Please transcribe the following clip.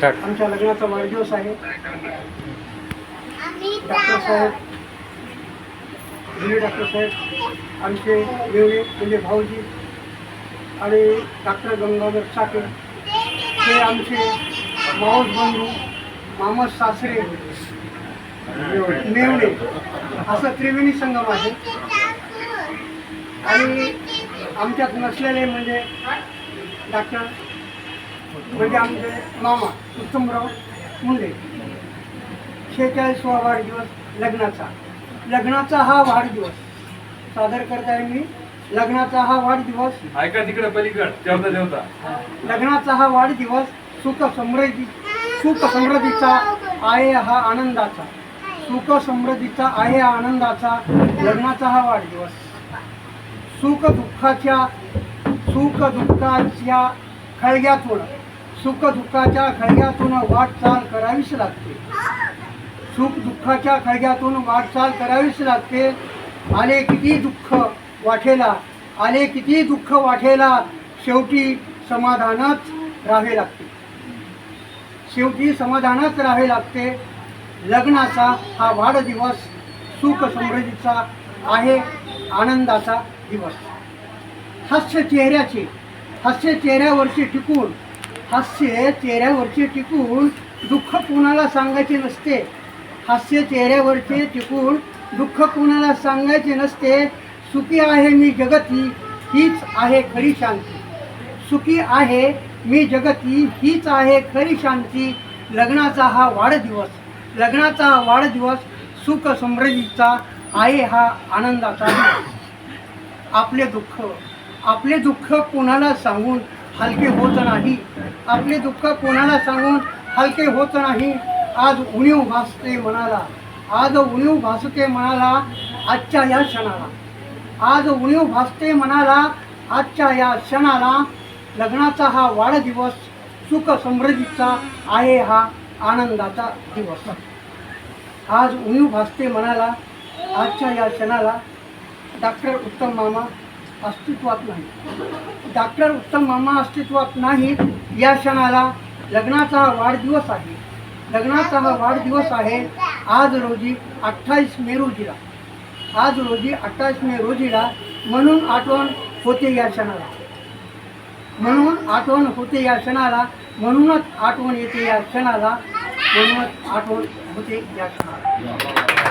Start आमच्या लग्नाचा वाढदिवस आहे. डॉक्टर साहेब दिल्ली डॉक्टर साहेब आमचे मेवणे म्हणजे भाऊजी आणि डॉक्टर गंगाधर साठे हे आमचे मावस बंधू मामस सासरे मेवणे असं त्रिवेणी संगम आहे. आणि आमच्यात नसलेले म्हणजे डॉक्टर म्हणजे आमचे मामा उत्तमराव मुंडे. शेहेचाळीसवा वाढदिवस लग्नाचा. लग्नाचा हा वाढदिवस. सादर करत आहे मी. लग्नाचा हा वाढदिवस. ऐका तिकडे पलीकड जेवता जेवता. लग्नाचा हा वाढदिवस सुख समृद्धी सुख समृद्धीचा आहे हा आनंदाचा. सुख समृद्धीचा आहे हा आनंदाचा लग्नाचा हा वाढदिवस. सुख दुःखाच्या सुख दुःखाच्या खळग्यातून सुख दुःखाच्या खळग्यातून वाटचाल करावीच लागते. सुख दुःखाच्या खळग्यातून वाटचाल करावीच लागते. आले किती दुःख वाटेला आले किती दुःख वाटेला शेवटी समाधानच राहावे लागते. शेवटी समाधानच राहावे लागते. लग्नाचा हा वाढदिवस सुख समृद्धीचा आहे आनंदाचा दिवस. हास्य चेहऱ्याचे हास्य चेहऱ्यावरची टिकून हास्य चेहऱ्यावरचे टिकून दुःख कोणाला सांगायचे नसते. हास्य चेहऱ्यावरचे टिकून दुःख कोणाला सांगायचे नसते. सुखी आहे मी जगती हीच आहे खरी शांती. सुखी आहे मी जगती हीच आहे खरी शांती. लग्नाचा हा वाढदिवस लग्नाचा हा वाढदिवस सुख समृद्धीचा आहे हा आनंदाचा आपले दुःख आपले दुःख कोणाला सांगून हलके होत नाही. आपले दुःख कोणाला सांगून हलके होत नाही. आज उणीव भासते मनाला. आज उणीव भासते मनाला आजच्या या क्षणाला. आज उणीव भासते मनाला आजच्या या क्षणाला. लग्नाचा हा वाढदिवस सुख समृद्धीचा आहे हा आनंदाचा दिवस. आज उणीव भासते मनाला आजच्या या क्षणाला. डॉक्टर उत्तम मामा अस्तित्वात नाही. डॉक्टर उत्तम मामा अस्तित्वात नाहीत. या क्षणाला लग्नाचा हा वाढदिवस आहे. लग्नाचा हा वाढदिवस आहे. आज रोजी अठ्ठावीस मे रोजीला. आज रोजी अठ्ठावीस मे रोजीला म्हणून आठवण होते या क्षणाला. म्हणून आठवण होते या क्षणाला. म्हणूनच आठवण येते या क्षणाला. म्हणूनच आठवण होते या क्षणाला.